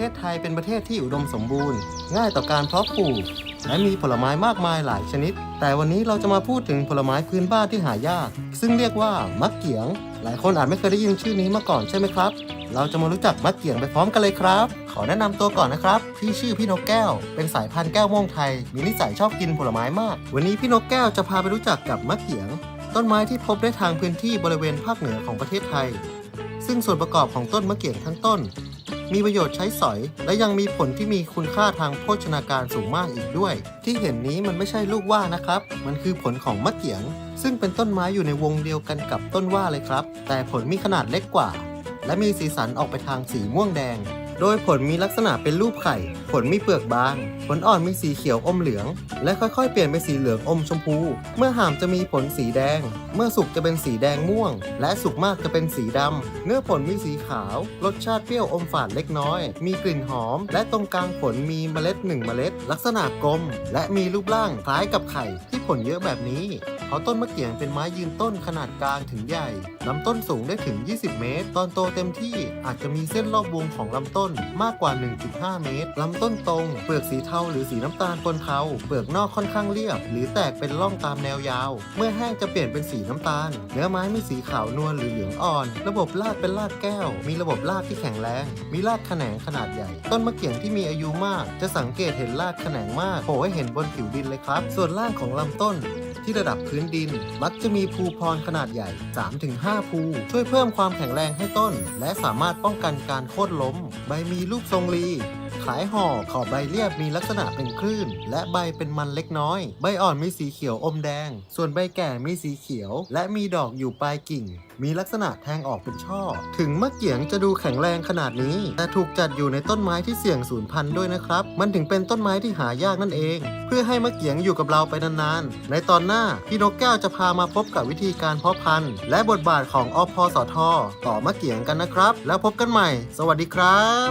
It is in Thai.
ทศไทยเป็นประเทศที่อุดมสมบูรณ์ ง่ายต่อการเพาะปลูก และมีผลไม้มากมายหลายชนิด แต่วันนี้เราจะมาพูดถึงผลไม้พื้นบ้านที่หายาก ซึ่งเรียกว่ามะเกียง หลายคนอาจไม่เคยได้ยินชื่อนี้มาก่อนใช่ไหมครับ เราจะมารู้จักมะเกียงไปพร้อมกันเลยครับ ขอแนะนำตัวก่อนนะครับ พี่ชื่อพี่นกแก้ว เป็นสายพันธุ์แก้วม่วงไทย มีนิสัยชอบกินผลไม้มาก วันนี้พี่นกแก้วจะพาไปรู้จักกับมะเกียง ต้นไม้ที่พบได้ทางพื้นที่บริเวณภาคเหนือของประเทศไทยซึ่งส่วนประกอบของต้นมะเกียงทั้งต้น มีประโยชน์ใช้สอย และยังมีผลที่มีคุณค่าทางโภชนาการสูงมากอีกด้วย ที่เห็นนี้มันไม่ใช่ลูกว่านะครับ มันคือผลของมะเกียง ซึ่งเป็นต้นไม้อยู่ในวงเดียวกันกับต้นว่าเลยครับ แต่ผลมีขนาดเล็กกว่า และมีสีสันออกไปทางสีม่วงแดง โดยผลมีลักษณะเป็นรูปไข่ ผลมีเปลือกบาง ผลอ่อนมีสีเขียวอมเหลือง และค่อยๆ เปลี่ยนเป็นสีเหลืองอมชมพู เมื่อหามจะมีผลสีแดง เมื่อสุกจะเป็นสีแดงม่วง และสุกมากจะเป็นสีดำ เนื้อผลมีสีขาว รสชาติเปรี้ยวอมฝาดเล็กน้อย มีกลิ่นหอม และตรงกลางผลมีเมล็ดหนึ่งเมล็ด ลักษณะกลม และมีรูปร่างคล้ายกับไข่ที่ผลเยอะแบบนี้ เพราะต้นมะเกียงเป็นไม้ยืนต้นขนาดกลางถึงใหญ่ลำต้นสูงได้ถึง 20 เมตร ตอนโตเต็มที่อาจจะมีเส้นรอบวงของลำต้นมากกว่า 1.5 เมตรลำต้นตรง เปลือกสีเทาหรือสีน้ำตาลปนเทา เปลือกนอกค่อนข้างเรียบ หรือแตกเป็นร่องตามแนวยาว เมื่อแห้งจะเปลี่ยนเป็นสีน้ำตาล เนื้อไม้มีสีขาวนวลหรือเหลืองอ่อน ระบบรากเป็นรากแก้ว มีระบบรากที่แข็งแรง มีรากแขนงขนาดใหญ่ ต้นมะเกียงที่มีอายุมาก จะสังเกตเห็นรากแขนงมากโผล่ให้เห็นบนผิวดินเลยครับ ส่วนล่างของลำต้น ที่ระดับพื้นดิน มักจะมีภูพรขนาดใหญ่ 3-5 ภู ช่วยเพิ่มความแข็งแรงให้ต้น และสามารถป้องกันการโค่นล้ม ใบมีรูปทรงรี ขายห่อขอบใบเรียบมีลักษณะเป็นคลื่น และใบเป็นมันเล็กน้อย ใบอ่อนมีสีเขียวอมแดง ส่วนใบแก่มีสีเขียว และมีดอกอยู่ปลายกิ่ง มีลักษณะแทงออกเป็นช่อ ถึงมะเกียงจะดูแข็งแรงขนาดนี้ แต่ถูกจัดอยู่ในต้นไม้ที่เสี่ยงสูญพันธุ์ด้วยนะครับ มันถึงเป็นต้นไม้ที่หายากนั่นเอง เพื่อให้มะเกียงอยู่กับเราไปนานๆ ในตอนหน้าพี่นกแก้วจะพามาพบกับวิธีการเพาะพันธุ์ และบทบาทของอพสท ต่อมะเกียงกันนะครับ แล้วพบกันใหม่ สวัสดีครับ